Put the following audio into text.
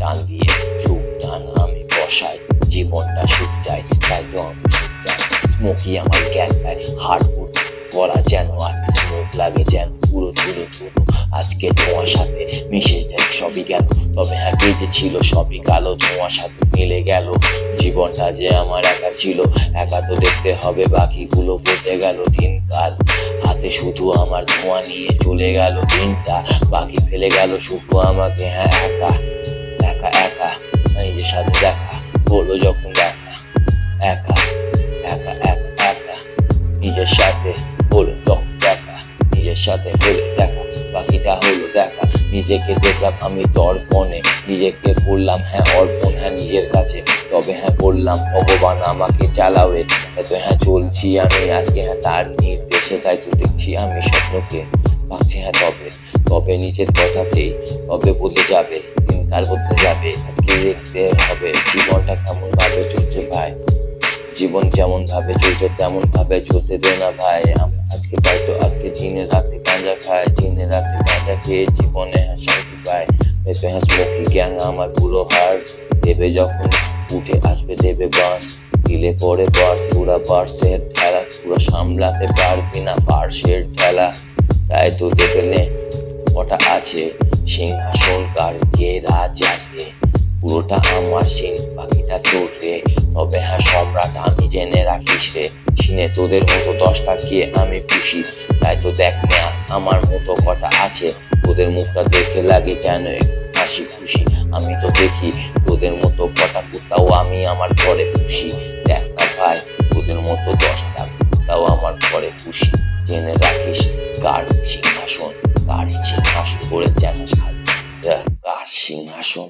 টান দিয়ে সুখ টান আমি বসাই জীবনটা সুখ যায় তাই সুখ চাই স্মোকি আমার বলা যেন আজকে আজকে তোমার সাথে মিশে সবই গেল তবে হ্যাঁ যে ছিল সবই কালো, তোমার সাথে মিলে গেল, জীবনটা যে আমার একা ছিল। একা তো দেখতে হবে, বাকিগুলো বলতে গেল দিনকাল। হাতে শুধু আমার ধোঁয়া নিয়ে চলে গেল দিনটা, বাকি ফেলে গেল শুধু আমাকে। হ্যাঁ একা একা একা নিজের সাথে দেখা হলো যখন দেখা। একা একা একা একা, নিজের সাথে হলো যখন দেখা, নিজের সাথে হলো দেখা, বাকিটা হলো দেখা। নিজেকে দেখলাম আমি দর্পণে, নিজেকে করলাম হ্যাঁ অর্পণ হ্যাঁ নিজের কাছে। তবে হ্যাঁ বললাম, ভগবান আমাকে চালাবে এত হ্যাঁ চলছি আমি আজকে হ্যাঁ তার নির্দেশে, তাই তো দেখছি আমি স্বপ্নকে ভাবছি হ্যাঁ তবে তবে নিজের কথাতেই, তবে বদলে যাবে তার বদলে যাবে, আজকে দেখতে হবে জীবনটা কেমন ভাবে চলছে ভাই। জীবন যেমন ভাবে চলছে তেমন ভাবে চলতে দে না ভাই আজকে তাই তো, আজকে দিনে রাতে গাঁজা খায়, দিনে রাতে গাঁজা খেয়ে জীবনে শান্তি পায়। হ্যাঁ স্মোকি গ্যাং আমার পুরো হার্ট দেবে যখন উঠে আসবে দেবে বাস দিলে পরে বাস পুরা বার্সের ঠেলা, পুরো সামলাতে পারবি না বার্সের ঠেলা। তাই তো দেখলে ওটা আছে, সিংহাসন কার কে রাজ আসবে পুরোটা আমার সিন বাকিটা তোর রে তবে হ্যাঁ সম্রাট আমি জেনে রাখিস রে। সিনে তোদের মতো দশটা গিয়ে আমি খুশি তাই তো দেখ না, আমার মতো কটা আছে। তোদের মুখটা দেখে লাগে যেন হাসি খুশি। আমি তো দেখি তোদের মতো কটা কুত্তাও আমি আমার ঘরে খুশি দেখ না ভাই, তোদের মতো দশটা কুত্তাও আমার ঘরে খুশি জেনে রাখিস কার সিংহাসন কার সিংহাসন করে খালি কার সিংহাসন